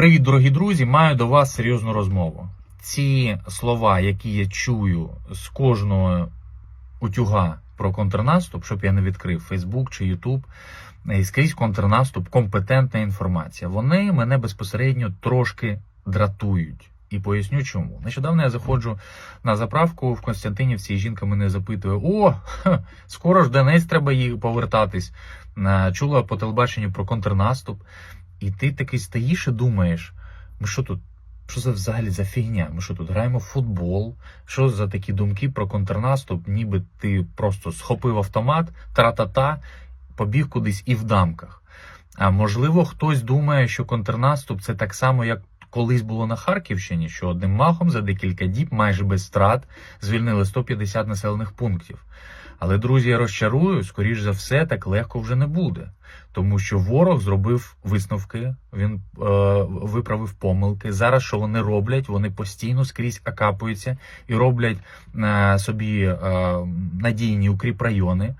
Привіт, дорогі друзі! Маю до вас серйозну розмову. Ці слова, які я чую з кожного утюга про контрнаступ, щоб я не відкрив Фейсбук чи Ютуб, і скрізь контрнаступ, компетентна інформація. Вони мене безпосередньо трошки дратують. І поясню чому. Нещодавно я заходжу на заправку в Константинівці, і жінка мене запитує: О, скоро ж Донець треба їй повертатись. Е, Чула по телебаченню про контрнаступ. І ти такий стоїш і думаєш, ми що тут? Що це взагалі за фігня? Ми що тут граємо в футбол? Що за такі думки про контрнаступ? Ніби ти просто схопив автомат, тра-та-та, побіг кудись і в дамках. А можливо, хтось думає, що контрнаступ це так само, як колись було на Харківщині, що одним махом за декілька діб, майже без страт, звільнили 150 населених пунктів. Але, друзі, я розчарую, скоріш за все, так легко вже не буде. Тому що ворог зробив висновки, він е, виправив помилки. Зараз що вони роблять? Вони постійно скрізь окапуються і роблять е, собі е, надійні укріпрайони.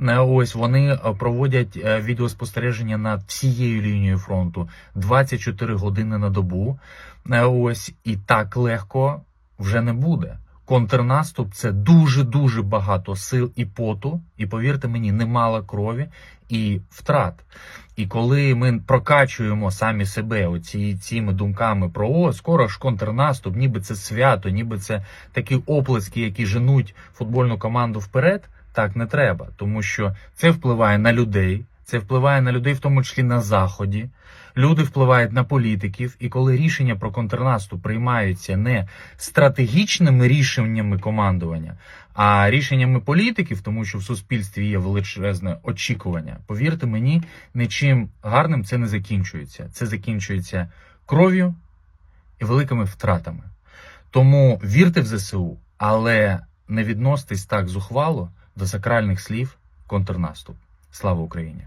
Е, ось вони е, проводять е, відеоспостереження над всією лінією фронту 24 години на добу. Е, ось і так легко вже не буде. Контрнаступ це дуже дуже багато сил і поту, і повірте мені, немало крові і втрат. І коли ми прокачуємо самі себе оці цими думками про о, скоро ж контрнаступ, ніби це свято, ніби це такі оплески, які женуть футбольну команду вперед. Так не треба, тому що це впливає на людей, це впливає на людей, в тому числі на заході. Люди впливають на політиків, і коли рішення про контрнаступ приймаються не стратегічними рішеннями командування, а рішеннями політиків, тому що в суспільстві є величезне очікування. Повірте мені, нічим гарним це не закінчується. Це закінчується кров'ю і великими втратами. Тому вірте в ЗСУ, але не відноситесь так зухвало до сакральних слів контрнаступ. Слава Україні!